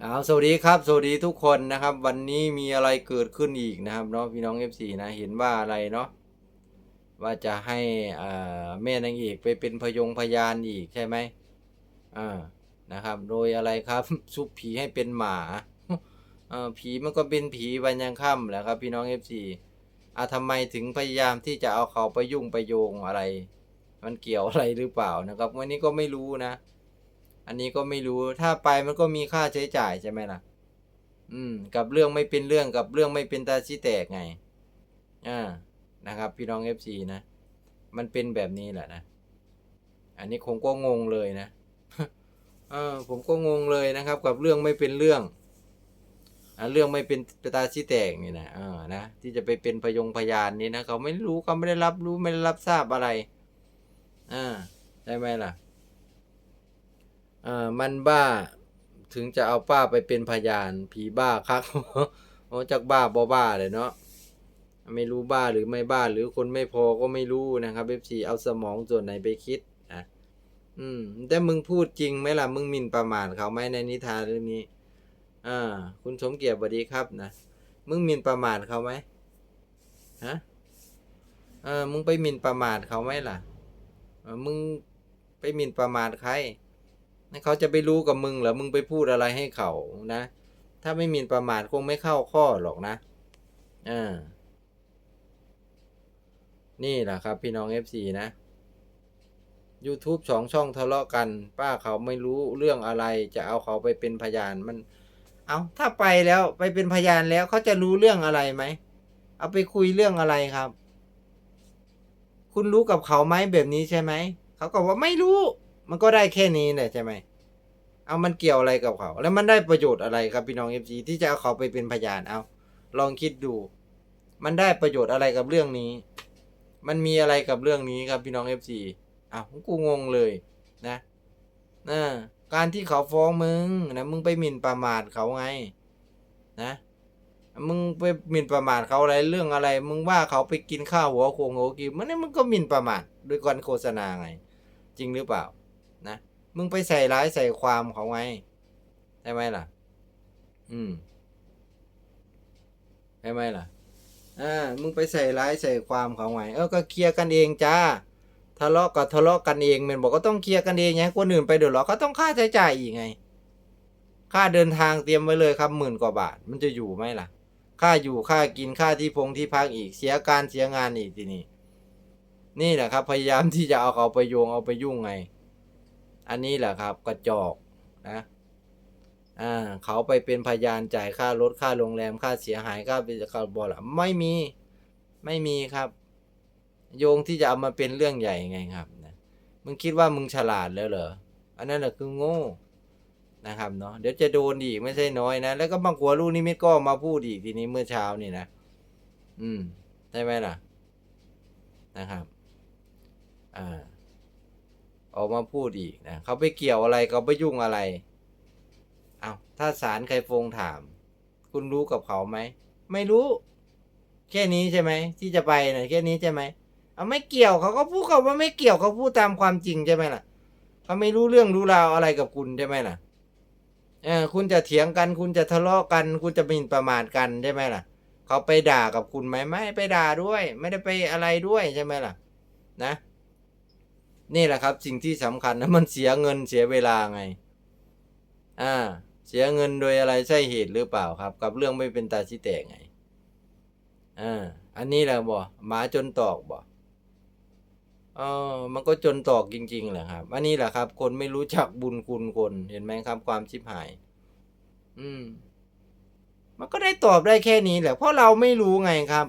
เอาสวัสดีครับ สวัสดีทุกคนนะครับ วันนี้มีอะไรเกิดขึ้นอีกนะครับเนาะพี่น้อง FC นะเห็นว่าอะไรเนาะว่าจะให้อ่าแม่นางเอกไปเป็นพยงพยานอีกใช่ไหมอ่านะครับ โดยอะไรครับ ซุปผีให้เป็นหมาอ่าผีมันก็เป็นผีวันยังค่ำแหละครับ พี่น้อง FC อ่าทำไมถึงพยายามที่จะเอาเขาไปยุ่งไปโยงอะไร มันเกี่ยวอะไรหรือเปล่านะครับ วันนี้ก็ไม่รู้นะ อันนี้ก็ไม่รู้ถ้าไปมันก็มีค่าใช้จ่ายใช่ไหมล่ะ อืม กับเรื่องไม่เป็นเรื่องกับเรื่องไม่เป็นตาชี้แตกไง อ่า นะครับ พี่น้องเอฟซีนะ มันเป็นแบบนี้แหละนะ อันนี้คงก็งงเลยนะ เออ ผมก็งงเลยนะครับ กับเรื่องไม่เป็นเรื่องอ่าเรื่องไม่เป็นตาชี้แตกนี่นะเออนะ ที่จะไปเป็นพยงพยานนี่นะเขาไม่รู้เขาไม่ได้รับรู้ไม่ได้รับทราบอะไร อ่า ได้ไหมล่ะ อ่ามันบ้า ถึงจะเอาป้าไปเป็นพยาน ผีบ้าครับโอ้จากบ้าบ่บ้าเลยเนาะไม่รู้บ้าหรือไม่บ้าหรือคนไม่พอก็ไม่รู้นะครับเอฟซีเอาสมองส่วนไหนไปคิดอะอืม แต่มึงพูดจริงไหมล่ะ มึงมินประมาทเขาไหมในนิทานเรื่องนี้ อ่า คุณสมเกียรติสวัสดีครับนะมึงมินประมาทเขาไหมฮะเออมึงไปมินประมาทเขาไหมล่ะเออมึงไปมินประมาทใคร เขาจะไปรู้กับมึงเหรอมึงไปพูดอะไรให้เขานะ ถ้าไม่มีประมาทคงไม่เข้าข้อหรอกนะอ่านี่แหละครับ พี่น้อง FC นะ YouTube สองช่องทะเลาะกัน ป้าเขาไม่รู้เรื่องอะไรจะเอาเขาไปเป็นพยานมัน เอาถ้าไปแล้วไปเป็นพยานแล้วเขาจะรู้เรื่องอะไรไหมเอาไปคุยเรื่องอะไรครับ คุณรู้กับเขาไหมแบบนี้ใช่ไหมเขาก็ว่าไม่รู้ มันก็ได้แค่นี้แหละใช่ไหม เอามันเกี่ยวอะไรกับเขา แล้วมันได้ประโยชน์อะไรครับพี่น้องเอฟซีที่จะเอาเขาไปเป็นพยานเอา ลองคิดดู มันได้ประโยชน์อะไรกับเรื่องนี้ มันมีอะไรกับเรื่องนี้ครับพี่น้องเอฟซีอ้าวกูงงเลยนะนะการที่เขาฟ้องมึงนะมึงไปหมิ่นประมาทเขาไง นะมึงไปหมิ่นประมาทเขาอะไรเรื่องอะไร มึงว่าเขาไปกินข้าวหัวโคงหัวกินมันนี่มึงก็หมิ่นประมาทโดยการโฆษณาไง จริงหรือเปล่า มึงไปใส่ร้ายใส่ความเขาไงใช่ไหมล่ะ อืมใช่ไหมล่ะอ่ามึงไปใส่ร้ายใส่ความเขาไงเออก็เคลียร์กันเองจ้าทะเลาะก็ทะเลาะกันเองมันบอกก็ต้องเคลียร์กันเองไงคนอื่นไปเดือดร้อนเขาต้องค่าใช้จ่ายอีกไง ค่าเดินทางเตรียมไว้เลยครับหมื่นกว่าบาท มันจะอยู่ไหมล่ะ ค่าอยู่ค่ากินค่าที่พงที่พักอีกเสียการเสียงานอีกทีนี้นี่แหละครับ พยายามที่จะเอาเขาไปโยงเอาไปยุ่งไง อันนี้แหละครับกระจอกนะอ่าเขาไปเป็นพยานจ่ายค่ารถค่าโรงแรมค่าเสียหายค่าเป็นค่าบอลไม่มีไม่มีครับ โยงที่จะเอามาเป็นเรื่องใหญ่ไงครับนะมึงคิดว่ามึงฉลาดแล้วเหรออันนั้นแหละคือโง่นะครับเนาะเดี๋ยวจะโดนอีกไม่ใช่น้อยนะ แล้วก็บางขัวลูกนิมิตก็มาพูดอีกทีนี้เมื่อเช้านี่นะ อืมใช่ไหมล่ะ นะครับ อ่า ออกมาพูดอีกนะเขาไปเกี่ยวอะไรเขาไปยุ่งอะไรเอาถ้าศาลใครฟงถาม คุณรู้กับเขาไหมไม่รู้ แค่นี้ใช่ไหมที่จะไปนะแค่นี้ใช่ไหมเอาไม่เกี่ยวเขาก็พูดเขาว่าไม่เกี่ยวเขาพูดตามความจริงใช่ไหมล่ะเขาไม่รู้เรื่องรู้ราวอะไรกับคุณใช่ไหมล่ะเออคุณจะเถียงกัน คุณจะทะเลาะกัน คุณจะหมิ่นประมาทกันใช่ไหมล่ะ เขาไปด่ากับคุณไหมไม่ไปด่าด้วย ไม่ได้ไปอะไรด้วยใช่ไหมล่ะ นะ นี่แหละครับสิ่งที่สำคัญนะมันเสียเงินเสียเวลาไง อ่า เสียเงินโดยอะไรใช่เหตุหรือเปล่าครับ กับเรื่องไม่เป็นตาชิแตกไงอ่าอันนี้แหละบ่หมาจนตอกบ่เออมันก็จนตอกจริงๆแหละครับอันนี้แหละครับ คนไม่รู้จักบุญคุณคนเห็นไหมครับ ความชิบหาย อืม มันก็ได้ตอบได้แค่นี้แหละเพราะเราไม่รู้ไงครับ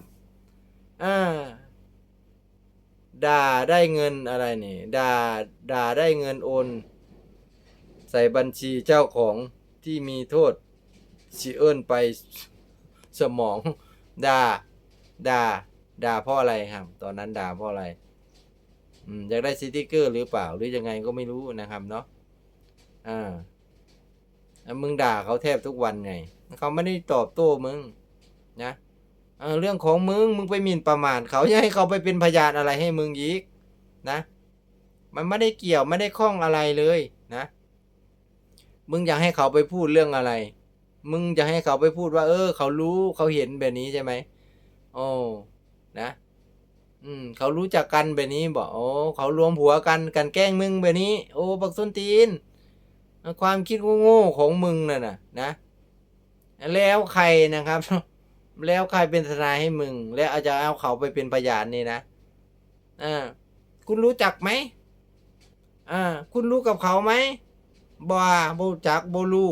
อ่า ด่าได้เงินอะไรนี่ด่าด่าได้เงินโอน ใส่บัญชีเจ้าของที่มีโทษสิเอิ้นไปสมองด่าด่าด่าเพราะอะไรครับ ตอนนั้นด่าเพราะอะไรอืมอยากได้สติกเกอร์หรือเปล่าหรือยังไงก็ไม่รู้นะครับเนาะอ่าแล้วมึงด่าเขาแทบทุกวันไงเขาไม่ได้ตอบโต้มึงนะ เออเรื่องของมึงมึงไปหมิ่นประมาทเขาอย่าให้เขาไปเป็นพยานอะไรให้มึงอีกนะ มันไม่ได้เกี่ยวไม่ได้ข้องอะไรเลยนะ มึงอยากให้เขาไปพูดเรื่องอะไร มึงจะให้เขาไปพูดว่า เออ เขารู้เขาเห็นแบบนี้ใช่ไหมโอ้นะ อืม เขารู้จักกันแบบนี้บอกโอ้เขารวมหัวกันกันแกล้งมึงแบบนี้ โอ้บักส้นตีน ความคิดโง่ๆของมึงน่ะนะนะแล้วใครนะครับ แล้วใครเป็นทนายให้มึง แล้วอาจจะเอาเขาไปเป็นพยานนี่นะอ่าคุณรู้จักไหมอ่าคุณรู้กับเขาไหมบ่บ่จักบ่รู้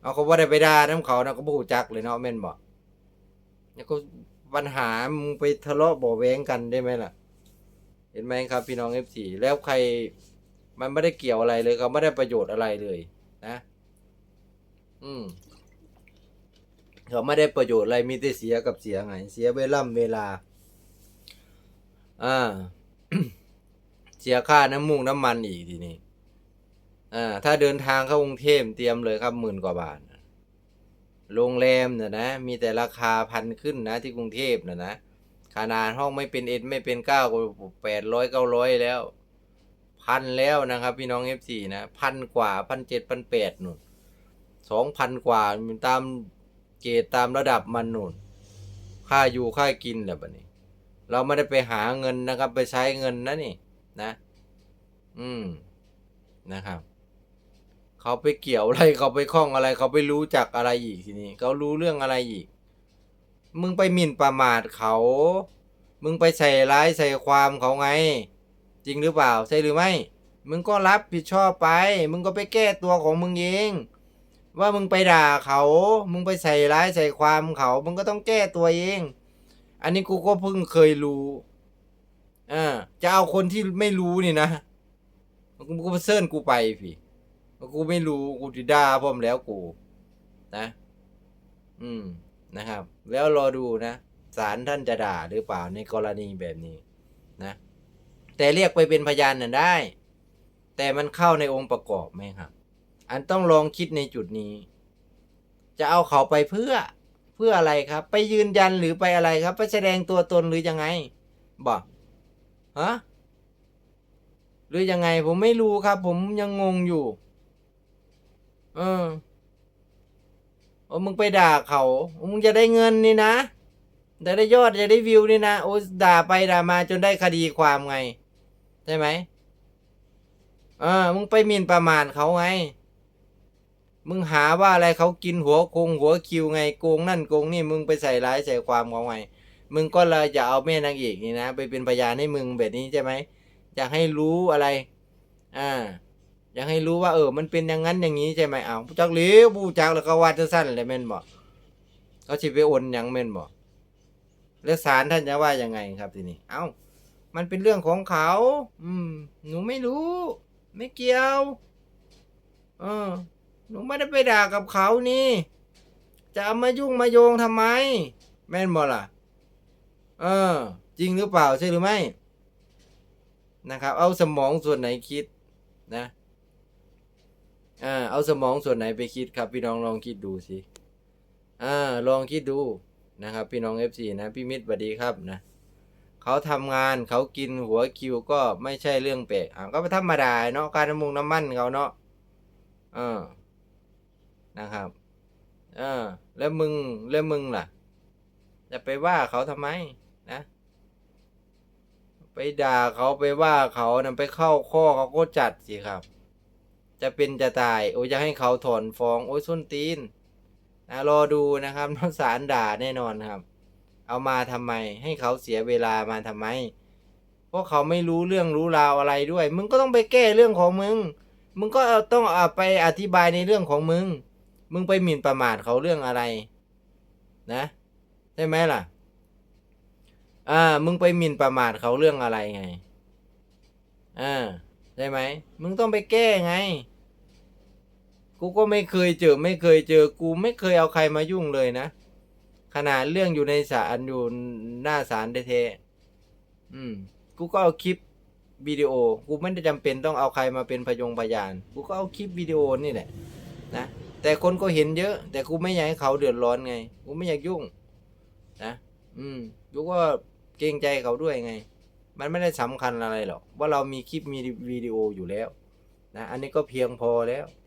เอาเขาบ่ได้ไปด่าน้ำเขานะก็บ่รู้จักเลยเนาะแม่นบ่แล้วก็ปัญหามึงไปทะเลาะบ่แว้งกันได้ไหมล่ะ เห็นไหมครับ พี่น้อง F4 แล้วใครมันไม่ได้เกี่ยวอะไรเลยเขาไม่ได้ประโยชน์อะไรเลย นะ อืม เขาไม่ได้ประโยชน์อะไรมีแต่เสียกับเสียไง เสียเวล่ำเวลา อ่า เสียค่าน้ำมูกน้ำมันอีกทีนี้อ่า ถ้าเดินทางเข้ากรุงเทพเตรียมเลยครับหมื่นกว่าบาทโรงแรมเนี่ยนะ มีแต่ราคาพันขึ้นนะที่กรุงเทพเนะนะขนาดห้องไม่เป็นเอ็ดไม่เป็นเก้าก็แปดร้อยเก้าร้อยแล้วพันแล้วนะครับ พี่น้องเอฟซีนะพันกว่าพันเจ็ดพันแปดหนู่นสองพันกว่าตาม เกรดตามระดับมันนู่นค่าอยู่ค่ากินแหละบัดนี้ เราไม่ได้ไปหาเงินนะครับ ไปใช้เงินนะนี่นะ อืมนะครับเขาไปเกี่ยวอะไรเขาไปคล้องอะไร เขาไปรู้จักอะไรอีกทีนี้เขารู้เรื่องอะไรอีก มึงไปหมิ่นประมาทเขา มึงไปใส่ร้ายใส่ความเขาไง จริงหรือเปล่าใช่หรือไม่ มึงก็รับผิดชอบไป มึงก็ไปแก้ตัวของมึงเอง ว่ามึงไปด่าเขา มึงไปใส่ร้ายใส่ความเขา มึงก็ต้องแก้ตัวเอง อันนี้กูก็เพิ่งเคยรู้อ่าจะเอาคนที่ไม่รู้นี่นะ กูก็มาเซิร์นกูไปพี่กูไม่รู้ กูจะด่าพร้อมแล้วกู นะ อืม นะครับ แล้วรอดูนะศาลท่านจะด่าหรือเปล่าในกรณีแบบนี้ นะ แต่เรียกไปเป็นพยานน่ะได้ แต่มันเข้าในองค์ประกอบไหมครับ อันต้องลองคิดในจุดนี้ จะเอาเขาไปเพื่อเพื่ออะไรครับ ไปยืนยันหรือไปอะไรครับ ไปแสดงตัวตนหรือยังไงบอกฮะหรือยังไงผมไม่รู้ครับ ผมยังงงอยู่ เออโอ้มึงไปด่าเขามึงจะได้เงินนี่นะจะได้ยอดจะได้วิวนี่นะโอ้ด่าไปด่ามาจนได้คดีความไงใช่ไหมเออมึงไปหมิ่นประมาทเขาไง มึงหาว่าอะไรเขากินหัวคงหัวคิวไงโกงนั่นโกงนี่มึงไปใส่ร้ายใส่ความเขาไงมึงก็เลยจะเอาแม่นางเอกนี่นะ ไปเป็นพยานให้มึงแบบนี้ใช่ไหมอยากให้รู้อะไร อ่า อยากให้รู้ว่าเออ มันเป็นอย่างนั้นอย่างนี้ใช่ไหมเอาผู้จักหรือผู้จักแล้วก็วาจะสั้นเลยแม่นบอกเขาชิไปโอนหยังแม่นบอกแล้วศาลท่านจะว่ายังไงครับทีนี้ เอ้า มันเป็นเรื่องของเขา อืม หนูไม่รู้ ไม่เกี่ยว เออ หนูไม่ได้ไปด่ากับเขานี่ จะเอามายุ่งมาโยงทำไม แม่นบ่ล่ะ เออ จริงหรือเปล่าใช่หรือไม่ นะครับ เอาสมองส่วนไหนคิดนะอ่าเอาสมองส่วนไหนไปคิดครับ พี่น้องลองคิดดูสิอ่าลองคิดดูนะครับ พี่น้อง FC นะพี่มิตรสวัสดีครับนะเขาทำงานเขากินหัวคิวก็ไม่ใช่เรื่องแปลกอะก็ธรรมดาเนาะการน้ำมุงน้ำมันเขาเนาะเออ นะครับ เออ แล้วมึงแล้วมึงล่ะ จะไปว่าเขาทำไมนะ ไปด่าเขาไปว่าเขานะไปเข้าข้อเขาก็จัดสิครับ จะเป็นจะตาย โอ้ยจะให้เขาถอนฟ้องโอ้ยส้นตีนนะรอดูนะครับน้องสารด่าแน่นอนครับ เอามาทำไม ให้เขาเสียเวลามาทำไมเพราะเขาไม่รู้เรื่องรู้ราวอะไรด้วย มึงก็ต้องไปแก้เรื่องของมึงมึงก็ต้องอไปอธิบายในเรื่องของมึง มึงไปหมิ่นประมาทเขาเรื่องอะไร นะใช่ไหมล่ะ อ่า มึงไปหมิ่นประมาทเขาเรื่องอะไรไงอ่าใช่ไหมมึงต้องไปแก้ไง กูก็ไม่เคยเจอ ไม่เคยเจอ กูไม่เคยเอาใครมายุ่งเลยนะ ขนาดเรื่องอยู่ในศาลอยู่หน้าศาลเทอืม กูก็เอาคลิปวิดีโอ กูไม่ได้จำเป็นต้องเอาใครมาเป็นพยงพยาน กูก็เอาคลิปวิดีโอนี่แหละ นะ แต่คนก็เห็นเยอะ แต่กูไม่อยากให้เขาเดือดร้อนไง กูไม่อยากยุ่ง นะ อืมกูก็เกรงใจเขาด้วยไง มันไม่ได้สำคัญอะไรหรอก ว่าเรามีคลิปมีวิดีโออยู่แล้ว นะ อันนี้ก็เพียงพอแล้ว